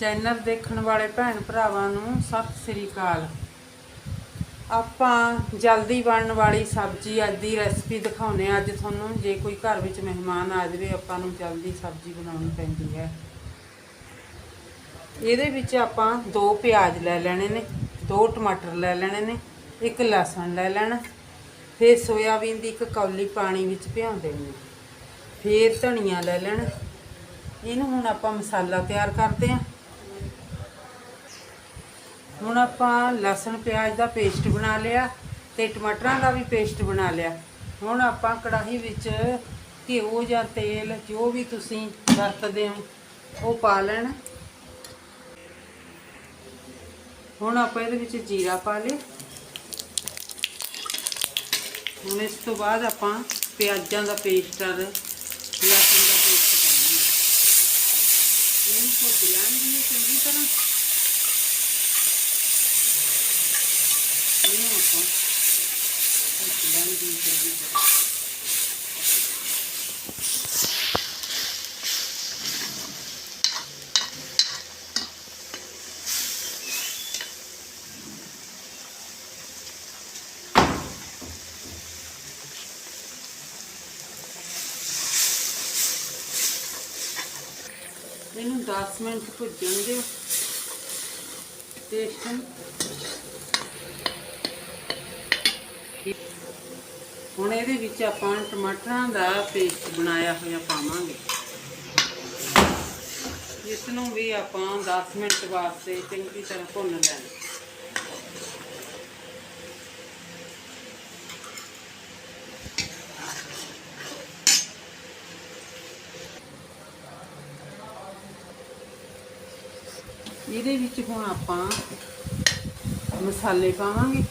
Channel ਦੇਖਣ ਵਾਲੇ ਭੈਣ ਭਰਾਵਾਂ ਨੂੰ ਸਤਿ ਸ੍ਰੀ ਅਕਾਲ। ਆਪਾਂ ਜਲਦੀ ਬਣਨ ਵਾਲੀ ਸਬਜ਼ੀ ਅੱਜ ਦੀ ਰੈਸਪੀ ਦਿਖਾਉਨੇ ਆ ਅੱਜ ਤੁਹਾਨੂੰ ਜੇ ਕੋਈ ਘਰ ਵਿੱਚ ਮਹਿਮਾਨ ਆ ਜਾਵੇ, ਆਪਾਂ ਨੂੰ ਜਲਦੀ ਸਬਜ਼ੀ ਬਣਾਉਣੀ ਪੈਂਦੀ ਹੈ। ਇਹਦੇ ਵਿੱਚ ਆਪਾਂ ਦੋ ਪਿਆਜ਼ ਲੈ ਲੈਣੇ ਨੇ, ਦੋ ਟਮਾਟਰ ਲੈ ਲੈਣੇ ਨੇ, ਇੱਕ ਲਸਣ ਲੈ ਲੈਣਾ, ਫਿਰ ਸੋਇਆਬੀਨ ਦੀ ਇੱਕ ਕੌਲੀ ਪਾਣੀ ਵਿੱਚ ਭਿਉਂ ਦੇਣੀ ਫਿਰ ਧਨੀਆ ਲੈ ਲੈਣਾ। ਇਹਨੂੰ ਹੁਣ ਆਪਾਂ ਮਸਾਲਾ ਤਿਆਰ ਕਰਦੇ ਹਾਂ। ਹੁਣ ਆਪਾਂ ਲਸਣ, ਪਿਆਜ਼ ਦਾ ਪੇਸਟ ਬਣਾ ਲਿਆ ਤੇ ਟਮਾਟਰਾਂ ਦਾ ਵੀ ਪੇਸਟ ਬਣਾ ਲਿਆ। ਹੁਣ ਆਪਾਂ ਕੜਾਹੀ ਵਿੱਚ ਘਿਓ ਜਾਂ ਤੇਲ, ਜੋ ਵੀ ਤੁਸੀਂ ਵਰਤਦੇ ਹੋ, ਉਹ ਪਾ ਲੈਣਾ। ਹੁਣ ਆਪਾਂ ਇਹਦੇ ਵਿੱਚ ਜੀਰਾ ਪਾ ਲਿਆ। ਹੁਣ ਇਸ ਤੋਂ ਬਾਅਦ ਆਪਾਂ ਪਿਆਜ਼ਾਂ ਦਾ ਪੇਸਟ ਔਰ ਲਸਣ ਦਾ ਪੇਸਟ ਪਾਉਣਾ ਇਹਨੂੰ ਭੁੱਜ ਲੈਣਗੇ ਚੰਗੀ ਤਰ੍ਹਾਂ ਇਹਨੂੰ ਆਪਾਂ ਭੁੱਜ ਲੈਣਗੇ ਚੰਗੀ ਤਰ੍ਹਾਂ ਇਹਨੂੰ 10 ਮਿੰਟ ਭੁੱਜਣ ਦਿਓ ਟੇਸਟ ਹੁਣ ਇਹਦੇ ਵਿੱਚ ਆਪਾਂ ਟਮਾਟਰਾਂ ਦਾ ਪੇਸਟ ਬਣਾਇਆ ਹੋਇਆ ਪਾਵਾਂਗੇ। ਇਸ ਨੂੰ ਵੀ ਆਪਾਂ 10 ਮਿੰਟ ਵਾਸਤੇ ਚੰਗੀ ਤਰ੍ਹਾਂ ਭੁੰਨ ਲੈਣਾ। ਇਹਦੇ ਵਿੱਚ ਹੁਣ ਆਪਾਂ ਮਸਾਲੇ ਪਾਵਾਂਗੇ।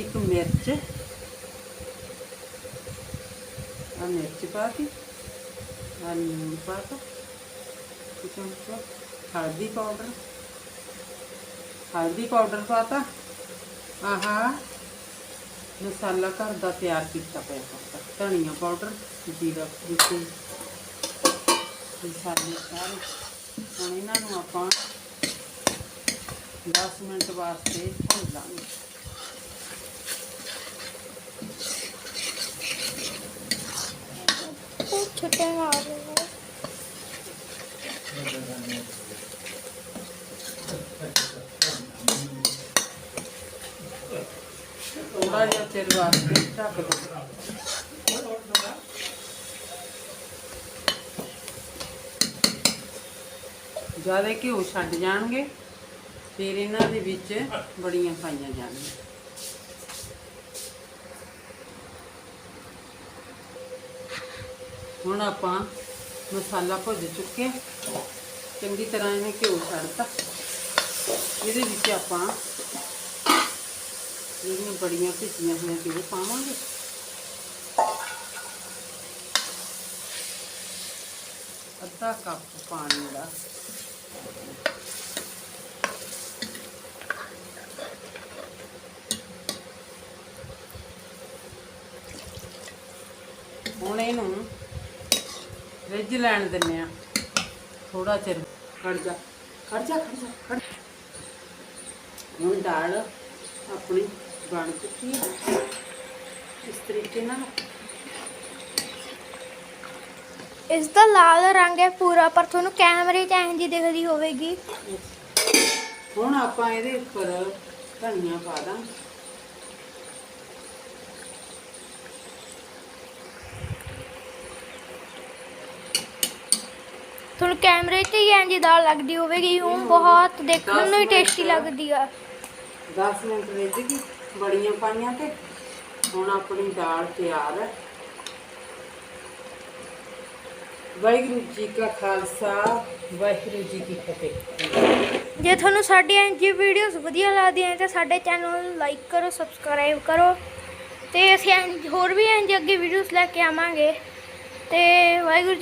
ਇੱਕ ਮਿਰਚ ਆ ਮਿਰਚ ਪਾਤੀ ਕੇ ਆ ਲੂਣ ਪਾ ਕੇ ਚਮਚਾ ਹਲਦੀ ਪਾਊਡਰ। ਹਲਦੀ ਪਾਊਡਰ ਪਾਤਾ। ਆਹਾ, ਮਸਾਲਾ ਘਰ ਦਾ ਤਿਆਰ ਕੀਤਾ ਪਿਆ ਪਾਤਾ। ਧਨੀਆ ਪਾਊਡਰ, ਜੀਰਾ ਵਿੱਚ ਮਸਾਲੇ ਸਾਰੇ। ਹੁਣ ਇਹਨਾਂ ਨੂੰ ਆਪਾਂ 10 ਮਿੰਟ ਵਾਸਤੇ ਭੁੰਨ ਲਾਂਗੇ। ਛੋਟੇ ਮਾਰ ਰਹੇ ਥੋੜਾ ਜਿਹਾ ਚਿਰ ਵਾਸਤੇ ਢੱਕ ਦੋ ਜ਼ਿਆਦਾ ਘਿਓ ਛੱਡ ਜਾਣਗੇ, ਫਿਰ ਇਹਨਾਂ ਦੇ ਵਿੱਚ ਬੜੀਆਂ ਪਾਈਆਂ ਜਾਣਗੀਆਂ। ਹੁਣ ਆਪਾਂ ਮਸਾਲਾ ਭੁੱਜ ਚੁੱਕਿਆ ਚੰਗੀ ਤਰ੍ਹਾਂ ਇਹਨੇ ਘਿਓ ਛੱਡਤਾ। ਇਹਦੇ ਵਿੱਚ ਆਪਾਂ ਜਿਹੜੀਆਂ ਬੜੀਆਂ ਭਿੱਜੀਆਂ ਹੋਈਆਂ ਘਿਓ ਪਾਵਾਂਗੇ। ਅੱਧਾ ਕੱਪ ਪਾਣੀ ਦਾ। ਹੁਣ ਇਹਨੂੰ ਰਿੱਝ ਲੈਣ ਦਿੰਨੇ ਆ। ਥੋੜਾ ਚਿਰ। ਖੜ ਜਾ। ਖੜ ਜਾ ਖੜ ਜਾ ਖੜ ਹੁਣ ਦਾਲ ਆਪਣੀ ਬਣ ਚੁੱਕੀ ਹੈ ਇਸ ਤਰੀਕੇ ਨਾਲ। ਇਸ ਦਾ ਲਾਲ ਰੰਗ ਹੈ ਪੂਰਾ ਪਰ ਤੁਹਾਨੂੰ ਕੈਮਰੇ 'ਚ ਇੰਝ ਹੀ ਦਿਖਦੀ ਹੋਵੇਗੀ। ਹੁਣ ਆਪਾਂ ਇਹਦੇ ਉੱਪਰ ਧਨੀਆ ਪਾ ਦਾਂ ਕੈਮਰੇ 'ਤੇ ਹੀ ਹੀ ਦਾਲ ਲੱਗਦੀ ਹੋਵੇਗੀ ਉਹ ਬਹੁਤ ਦੇਖਣ ਨੂੰ ਹੀ ਟੇਸਟੀ। ਲੱਗਦੀ ਆ। 10 ਮਿੰਟ ਰਿੱਝ ਗਈ ਬੜੀਆਂ ਪਾਈਆਂ ਤੇ। ਹੁਣ ਆਪਣੀ ਦਾਲ ਤਿਆਰ ਹੈ। ਵਾਹਿਗੁਰੂ ਜੀ ਕਾ ਖਾਲਸਾ ਵਾਹਿਗੁਰੂ ਜੀ ਕੀ ਫਤਿਹ। ਜੇ ਤੁਹਾਨੂੰ ਸਾਡੀਆਂ ਇੰਝ ਵੀਡੀਓਜ਼ ਵਧੀਆ ਲੱਗਦੀਆਂ ਤਾਂ ਸਾਡੇ ਚੈਨਲ ਨੂੰ ਲਾਈਕ ਕਰੋ ਸਬਸਕ੍ਰਾਈਬ ਕਰੋ ਤੇ ਅਸੀਂ ਹੋਰ ਵੀ ਇੰਝ ਅੱਗੇ ਵੀਡੀਓਜ਼ ਲੈ ਕੇ ਆਵਾਂਗੇ। ਤੇ ਵਾਹਿਗੁਰੂ ਜੀ